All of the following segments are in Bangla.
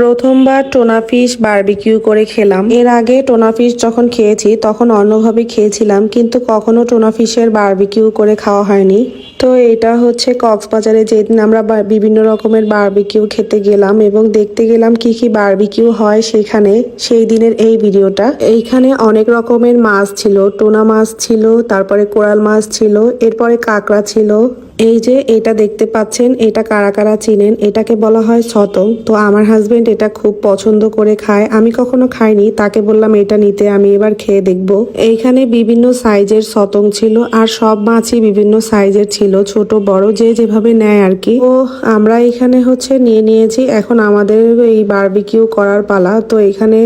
প্রথমবার টোনা ফিশ বারবিকিউ করে খেলাম। এর আগে টোনা ফিশ যখন খেয়েছি, তখন অন্যভাবে খেয়েছিলাম, কিন্তু কখনো টোনা ফিশের বারবিকিউ করে খাওয়া হয়নি। তো এটা হচ্ছে কক্সবাজারে যেদিন আমরা বিভিন্ন রকমের বারবিকিউ খেতে গেলাম এবং দেখতে গেলাম কি কি বারবিকিউ হয় সেখানে, সেই দিনের এই ভিডিওটা। এইখানে অনেক রকমের মাছ ছিল, টোনা মাছ ছিল, তারপরে কোরাল মাছ ছিল, এরপরে কাঁকড়া ছিল এই যে এটা দেখতে পাচ্ছেন, এটা কারা কারা চিনেন? এটাকে বলা হয় ছতং তো আমার হাজবেন্ড এটা খুব পছন্দ করে খায়। আমি কখনো খাইনি, তাকে বললাম, এটা নিতে আমি এবার খেয়ে দেখব। এইখানে বিভিন্ন সাইজের ছতং ছিল আর সব মাছই বিভিন্ন সাইজের ছিল, ছোট, বড়, যে যেভাবে নেয় আর কি। ও আমরা এখানে হচ্ছে নিয়ে নিয়েছি। এখন আমাদের এই বারবিকিউ করার পালা। তো এখানে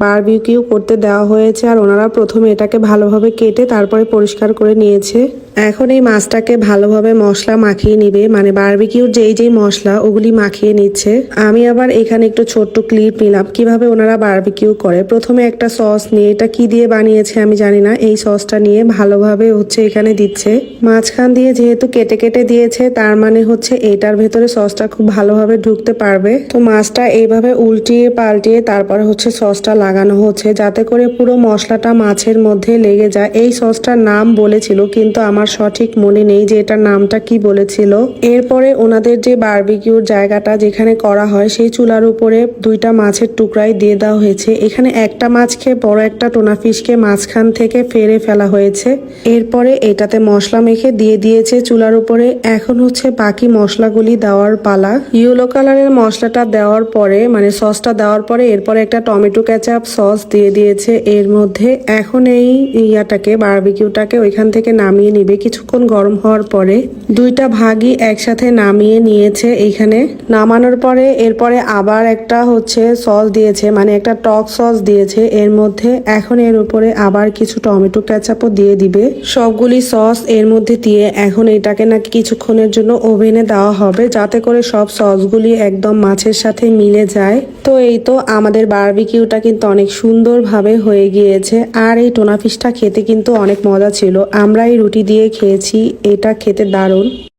বারবিকিউ করতে দেওয়া হয়েছে আর ওনারা প্রথমে এটাকে ভালোভাবে কেটে তারপরে পরিষ্কার করে নিয়েছে। এখন এই মাছটাকে ভালোভাবে মশলা মাখিয়ে নিবে। মানে বারবিকিউর যেই যেই মশলা, ওগুলি মাখিয়ে নিচ্ছে। আমি আবার এখানে একটু ছোট্ট ক্লিপ নিলাম, কীভাবে ওনারা বারবিকিউ করে। প্রথমে একটা সস নিয়ে, এটা কি দিয়ে বানিয়েছে আমি জানি না। এই সসটা নিয়ে ভালোভাবে হচ্ছে এখানে দিচ্ছে। মাঝখান দিয়ে যেহেতু কেটে কেটে দিয়েছে, তার মানে হচ্ছে এটার ভেতরে সসটা খুব ভালোভাবে ঢুকতে পারবে। তো মাছটা এইভাবে উল্টিয়ে পাল্টিয়ে তারপরে হচ্ছে সসটা লাগানো হচ্ছে। যাতে করে পুরো মশলাটা মাছের মধ্যে লেগে যায়। এই সসটার নাম বলেছিল, কিন্তু আমার সঠিক মনে নেই যে এটার নামটা কি বলেছিল। এরপরে ওনাদের যে বারবিকিউর জায়গাটা যেখানে করা হয়, সেই চুলার উপরে দুইটা মাছের টুকরাই দিয়ে দেওয়া হয়েছে। এখানে একটা মাছ খেয়ে বড় একটা টোনা ফিশকে মাঝখান থেকে ফেরে ফেলা হয়েছে। এরপরে এটাতে মশলা মেখে দিয়ে দিয়েছে চুলার উপরে। এখন হচ্ছে বাকি মশলাগুলি দেওয়ার পালা। ইয়েলো কালারের মশলাটা দেওয়ার পরে মানে সসটা দেওয়ার পরে, এরপরে একটা টমেটো ক্যাচাপ সস দিয়ে দিয়েছে। এর মধ্যে এখন এই ইয়াটাকে বারবিকিউটাকে ওইখান থেকে নামিয়ে নিবে। কিছুক্ষণ গরম হওয়ার পরে দুইটা ভাগই একসাথে নামিয়ে নিয়েছে এইখানে। নামানোর পরে এরপরে আবার একটা হচ্ছে সস দিয়েছে মানে একটা টক সস দিয়েছে। এর মধ্যে এখন এর উপরে আবার কিছু টমেটো ক্যাচাপও দিয়ে দিবে। সবগুলি সস এর মধ্যে দিয়ে এখন এটাকে নাকি কিছুক্ষণের জন্য ওভেনে দেওয়া হবে, যাতে করে সব সসগুলি একদম মাছের সাথে মিলে যায়। তো এই তো আমাদের বারবিকিউটা কিন্তু অনেক সুন্দরভাবে হয়ে গিয়েছে। আর এই টোনা ফিশটা খেতে কিন্তু অনেক মজা ছিল। আমরা এই রুটি দিয়ে খেয়েছি। এটা খেতে দারুণ।